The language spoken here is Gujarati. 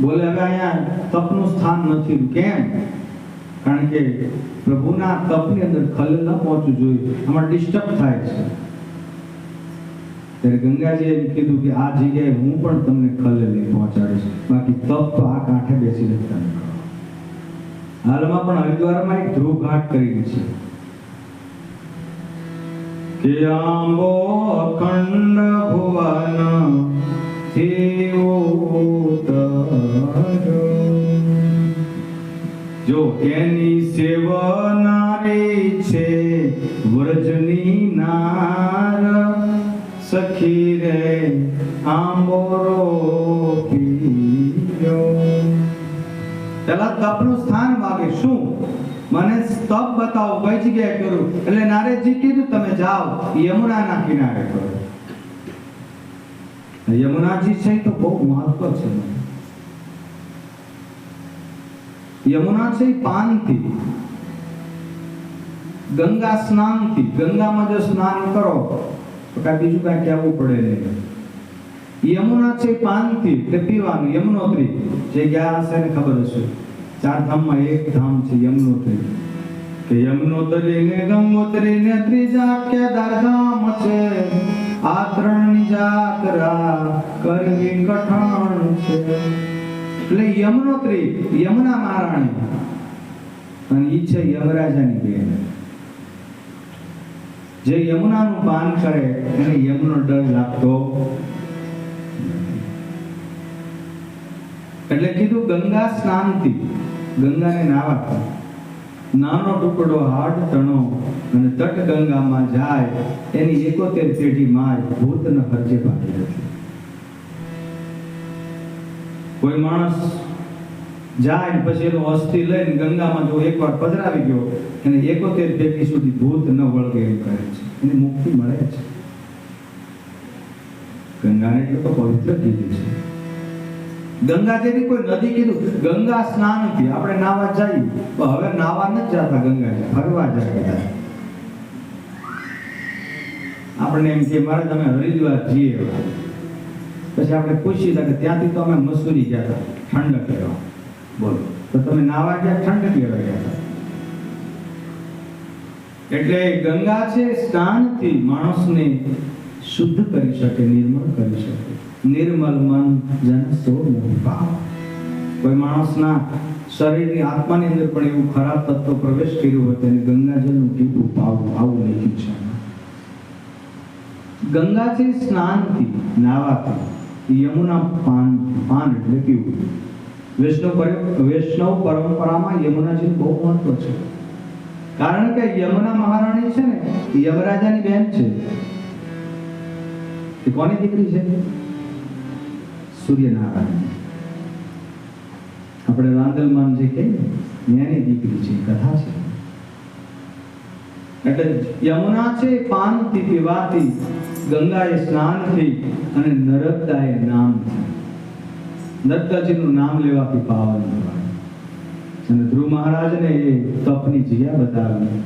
બોલે, હવે અહીંયા તપનું સ્થાન નથી. કેમ? કારણ કે પ્રભુના તપની અંદર ખલેલ ન પહોંચવું જોઈએ. આમાં ડિસ્ટર્બ થાય છે. ત્યારે ગંગાજીએ કીધું કે આ જગ્યાએ હું પણ તમને ખલેલ નહીં પહોંચાડીશ. બાકી તપ તો આ કાંઠે બેસીને જ તમે હાલમાં પણ હરિદ્વારમાં એક ધ્રુવ ઘાટ કરી છે. કે આંબો અખંડ ભુવન જો એની સેવનારી છે વ્રજની નાર, સખી રે આંબોરો પીયો પેલા તપનું સ્થાન માગે શું? મને તપ બતાવો, કઈ જગ્યાએ કરું? એટલે નારેજી કીધું, તમે જાઓ, યમુનાના કિનારે કરો. યમુનાજી છે તો બહુ મહત્વ છે. યમુના છે પાનથી ગંગા સ્નાનથી ગંગામાં જો સ્નાન કરો તો કાંઈ બીજું કાંઈ કહેવું પડે નહીં યમુના છે પાનથી એટલે પીવાનું યમનોત્રી જે ગયા હશે ને ખબર હશે ચાર ધામમાં એક ધામ છે યમનોત્રી કે યમનોત્રી ને ગંગોત્રી ને ત્રીજા કેદાર ધામ છે આ ત્રણની જાત્રા કરવી કઠણ છે એટલે યમનોત્રી યમુના મહારાણી. અને ઈ છે યમરાજાની બેન. જે યમુનાનું પાન કરે, એને યમનો ડર લાગતો એટલે કીધું ગંગા સ્નાનથી, ગંગાને નાવાથી. નાનો ટુકડો હાડ, તણો અને તટ ગંગામાં જાય, એની એકોતેર પેઢી માય ભૂત ન હરજે પાકી નથી કોઈ માણસ જાય પછી એનો અસ્થિ લઈને ગંગામાં જો એકવાર પધરાવી ગયો, એને એકોતેર પેઢી સુધી ભૂત ન વળગે એમ કહે છે. એને મુક્તિ મળે છે. ગંગાને એટલે તો પવિત્ર કીધું છે. ગંગા જેવી કોઈ નદી કીધું, ગંગા સ્નાનથી આપણે નાવા જઈએ. હવે નાવા નથી જતા ગંગા ફરવા જાય આપણે એમ કે, મારે તમે હરિદ્વાર જઈએ. પછી આપણે પૂછી કે ત્યાંથી તો અમે મસૂરી ગયા હતા, ઠંડક લેવા બોલો. તો તમે નાવા ગયા, ઠંડક લેવા ગયા હતા? એટલે ગંગા છે, સ્નાનથી માણસને શુદ્ધ કરી શકે, નિર્મળ કરી શકે. નિર્મલ મન જન સો મોહ કોઈ માણસના શરીરની આત્માની અંદર પણ એવું ખરાબ તત્વ પ્રવેશ કર્યો હોય તેને ગંગાજળનું ટીપું પાવું આવું લખ્યું છે ગંગાથી સ્નાનથી, નાવાથી યમુના પાન પાન એટલે પીવું વૈષ્ણવ વૈષ્ણવ પરંપરામાં યમુનાજીનું બહુ મહત્વ છે. કારણ કે યમુના મહારાણી છે ને યમરાજાની બહેન છે. એ કોની દીકરી છે? સૂર્યનારાયણ. આપણે રાંદલમાન જે કહીએ એની દીકરી છે, કથા છે. એટલે યમુના છે, પાનથી પીવાથી ગંગાએ સ્નાનથી અને નર્મદાએ નામથી નર્મદાજીનું નામ લેવાથી પાવન અને ધ્રુવ મહારાજને એ તપની જગ્યા બતાવી.